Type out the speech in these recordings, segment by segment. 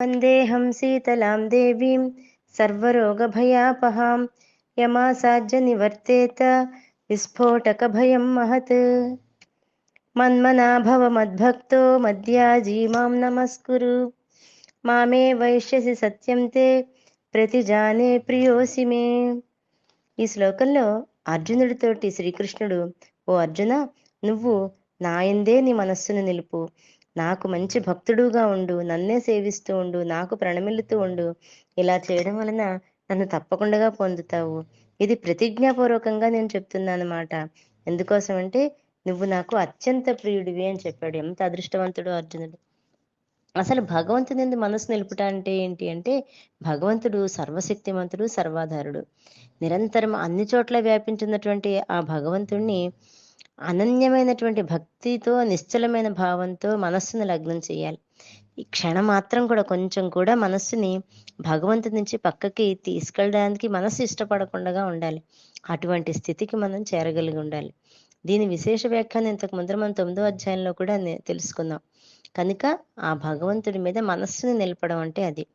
వందేహం శీతలాం దేవీం సర్వరోగభయాపహాం యమాసాజ్య నివర్తేత విస్ఫోటక భయం మహత్ మన్మనాభవ మద్భక్తో మద్యాజీ మాం నమస్కురు మామే వైశ్యసి సత్యం తే ప్రతిజానే ప్రియోసి మే ఈ శ్లోకంలో అర్జునుడితోటి శ్రీకృష్ణుడు ఓ అర్జున నువ్వు నాయందే నీ మనస్సును నిలుపు. నాకు మంచి భక్తుడుగా ఉండు నన్నే సేవిస్తూ ఉండు నాకు ప్రణమిల్లుతూ ఉండు. ఇలా చేయడం వలన నన్ను తప్పకుండా పొందుతావు. ఇది ప్రతిజ్ఞాపూర్వకంగా నేను చెప్తున్నాను అనమాట ఎందుకోసం అంటే నువ్వు నాకు అత్యంత ప్రియుడివి అని చెప్పాడు. ఎంత అదృష్టవంతుడు అర్జునుడు. అసలు భగవంతుని ఎందు మనసు నిలుపుట అంటే ఏంటి అంటే భగవంతుడు సర్వశక్తిమంతుడు సర్వాధారుడు. నిరంతరం అన్ని చోట్ల వ్యాపించినటువంటి ఆ భగవంతుణ్ణి అనన్యమైనటువంటి భక్తితో నిశ్చలమైన భావంతో మనస్సును లగ్నం చేయాలి. ఈ క్షణం మాత్రం కూడా కొంచెం కూడా మనస్సుని భగవంతుడి నుంచి పక్కకి తీసుకెళ్ళడానికి మనస్సు ఇష్టపడకుండా ఉండాలి. అటువంటి స్థితికి మనం చేరగలిగి ఉండాలి. దీని విశేష వ్యాఖ్యాన్ని ఇంతకు ముందర మనం తొమ్మిదో అధ్యాయంలో కూడా తెలుసుకుందాం. కనుక ఆ భగవంతుడి మీద మనస్సుని నిలపడం అంటే అది.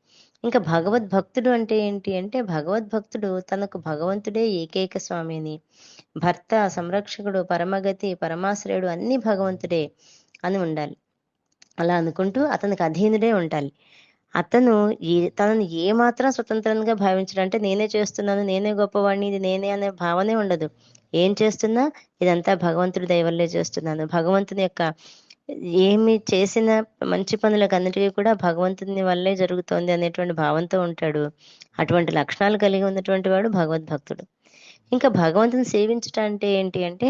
ఇంకా భగవద్భక్తుడు అంటే ఏంటి అంటే భగవద్భక్తుడు తనకు భగవంతుడే ఏకైక స్వామిని. భర్త సంరక్షకుడు పరమగతి పరమాశ్రయుడు అన్ని భగవంతుడే అని ఉండాలి. అలా అనుకుంటూ అతనికి అధీనుడే ఉండాలి. అతను ఏ తనను ఏ మాత్రం స్వతంత్రంగా భావించడం. అంటే నేనే చేస్తున్నాను నేనే గొప్పవాడిని ఇది నేనే అనే భావనే ఉండదు. ఏం చేస్తున్నా? ఇదంతా భగవంతుడి దయవల్లే చేస్తున్నాను. భగవంతుని యొక్క ఏమి చేసిన మంచి పనులకన్నిటికీ కూడా భగవంతుని వల్లే జరుగుతోంది అనేటువంటి భావంతో ఉంటాడు. అటువంటి లక్షణాలు కలిగి ఉన్నటువంటి వాడు భగవద్భక్తుడు ఇంకా భగవంతుని సేవించట అంటే ఏంటి అంటే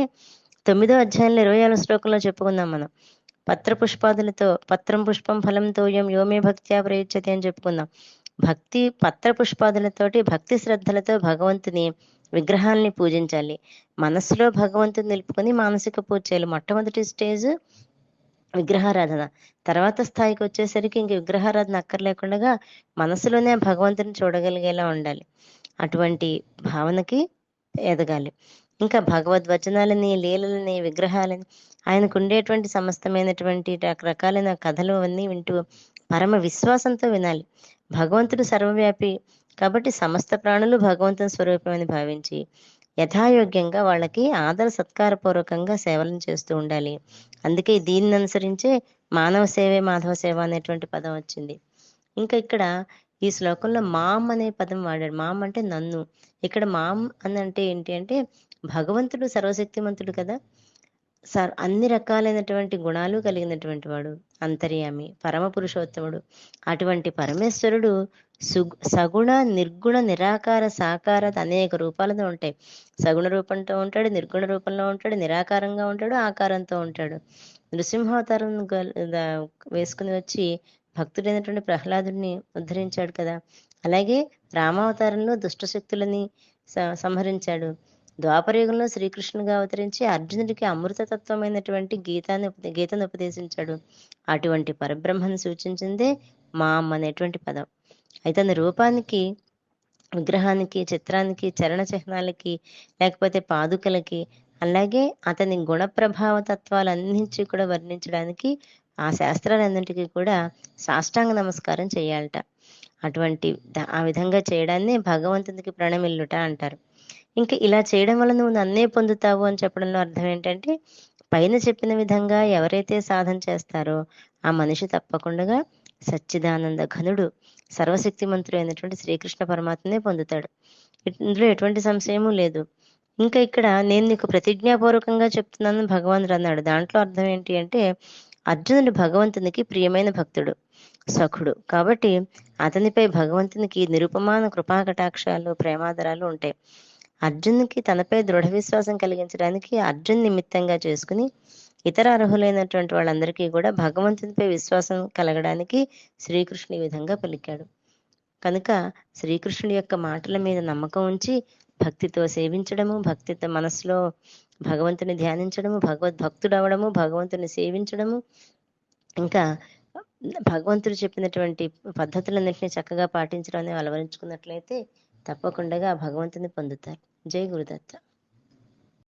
తొమ్మిదో అధ్యాయంలో ఇరవై ఆరు శ్లోకంలో చెప్పుకుందాం మనం. పత్ర పుష్పాదులతో పత్రం పుష్పం ఫలంతో యోమే భక్త్యా ప్రయుచ్యతే అని చెప్పుకుందాం. భక్తి పత్ర పుష్పాదులతోటి భక్తి శ్రద్ధలతో భగవంతుని విగ్రహాల్ని పూజించాలి. మనస్సులో భగవంతుని నిలుపుకొని మానసిక పూజ చేయాలి. మొట్టమొదటి స్టేజ్ విగ్రహారాధన. తర్వాత స్థాయికి వచ్చేసరికి ఇంక విగ్రహారాధన అక్కర్లేకుండా మనసులోనే భగవంతుని చూడగలిగేలా ఉండాలి. అటువంటి భావనకి ఎదగాలి. ఇంకా భగవద్వచనాలని లీలలని విగ్రహాలని ఆయనకు ఉండేటువంటి సమస్తమైనటువంటి రకరకాలైన కథలు అవన్నీ వింటూ పరమ విశ్వాసంతో వినాలి. భగవంతుడు సర్వవ్యాపి కాబట్టి సమస్త ప్రాణులు భగవంతుని స్వరూపమని భావించి యథాయోగ్యంగా వాళ్ళకి ఆదర సత్కారపూర్వకంగా సేవలను చేస్తూ ఉండాలి. అందుకే దీన్ని అనుసరించే మానవ సేవే మాధవ సేవ అనేటువంటి పదం వచ్చింది. ఇంకా ఇక్కడ ఈ శ్లోకంలో మామ్ అనే పదం వాడాడు మామ్ అంటే నన్ను. ఇక్కడ మామ్ అని అంటే ఏంటి అంటే భగవంతుడు సర్వశక్తిమంతుడు కదా. సర్ అన్ని రకాలైనటువంటి గుణాలు కలిగినటువంటి వాడు అంతర్యామి పరమ పురుషోత్తముడు. అటువంటి పరమేశ్వరుడు సగుణ నిర్గుణ నిరాకార సాకార అనేక రూపాలతో ఉంటాయి. సగుణ రూపంతో ఉంటాడు నిర్గుణ రూపంలో ఉంటాడు నిరాకారంగా ఉంటాడు ఆకారంతో ఉంటాడు. నృసింహావతారం వేసుకుని వచ్చి భక్తుడైనటువంటి ప్రహ్లాదుడిని ఉద్ధరించాడు కదా. అలాగే రామావతారంలో దుష్ట శక్తులని స- సంహరించాడు. ద్వాపరయుగంలో శ్రీకృష్ణుగా అవతరించి అర్జునుడికి అమృతతత్వమైనటువంటి గీతాన్ని గీతను ఉపదేశించాడు. అటువంటి పరబ్రహ్మను సూచించిందే మామ్ అనేటువంటి పదం. అయితే తన రూపానికి విగ్రహానికి చిత్రానికి చరణ చిహ్నాలకి లేకపోతే పాదుకలకి అలాగే అతని గుణ ప్రభావ కూడా వర్ణించడానికి ఆ శాస్త్రాలన్నింటికీ కూడా సాష్టాంగ నమస్కారం చేయాలట. అటువంటి ఆ విధంగా చేయడాన్ని భగవంతునికి ప్రణమిల్లుట అంటారు. ఇంకా ఇలా చేయడం వల్ల నువ్వు నన్నే పొందుతావు అని చెప్పడంలో అర్థం ఏంటంటే పైన చెప్పిన విధంగా ఎవరైతే సాధన చేస్తారో ఆ మనిషి తప్పకుండా సచ్చిదానంద ఘనుడు సర్వశక్తిమంతుడు అయినటువంటి శ్రీకృష్ణ పరమాత్మనే పొందుతాడు. ఇందులో ఎటువంటి సంశయము లేదు. ఇంకా ఇక్కడ నేను నీకు ప్రతిజ్ఞాపూర్వకంగా చెప్తున్నాను భగవంతుడు అన్నాడు. దాంట్లో అర్థం ఏంటి అంటే అర్జునుడు భగవంతునికి ప్రియమైన భక్తుడు సఖుడు. కాబట్టి అతనిపై భగవంతునికి నిరుపమాన కృపా కటాక్షాలు ప్రేమాదరాలు ఉంటాయి. అర్జునుకి తనపై దృఢ విశ్వాసం కలిగించడానికి అర్జున్ నిమిత్తంగా చేసుకుని ఇతర అర్హులైనటువంటి వాళ్ళందరికీ కూడా భగవంతునిపై విశ్వాసం కలగడానికి శ్రీకృష్ణుని విధంగా పలికాడు. కనుక శ్రీకృష్ణుడి యొక్క మాటల మీద నమ్మకం ఉంచి భక్తితో సేవించడము భక్తితో మనసులో భగవంతుని ధ్యానించడము భగవద్భక్తుడు అవడము భగవంతుని సేవించడము ఇంకా భగవంతుడు చెప్పినటువంటి పద్ధతులన్నింటినీ చక్కగా పాటించడం అనేవి అలవరించుకున్నట్లయితే తప్పకుండా భగవంతుని పొందుతారు. జై గురుదత్త.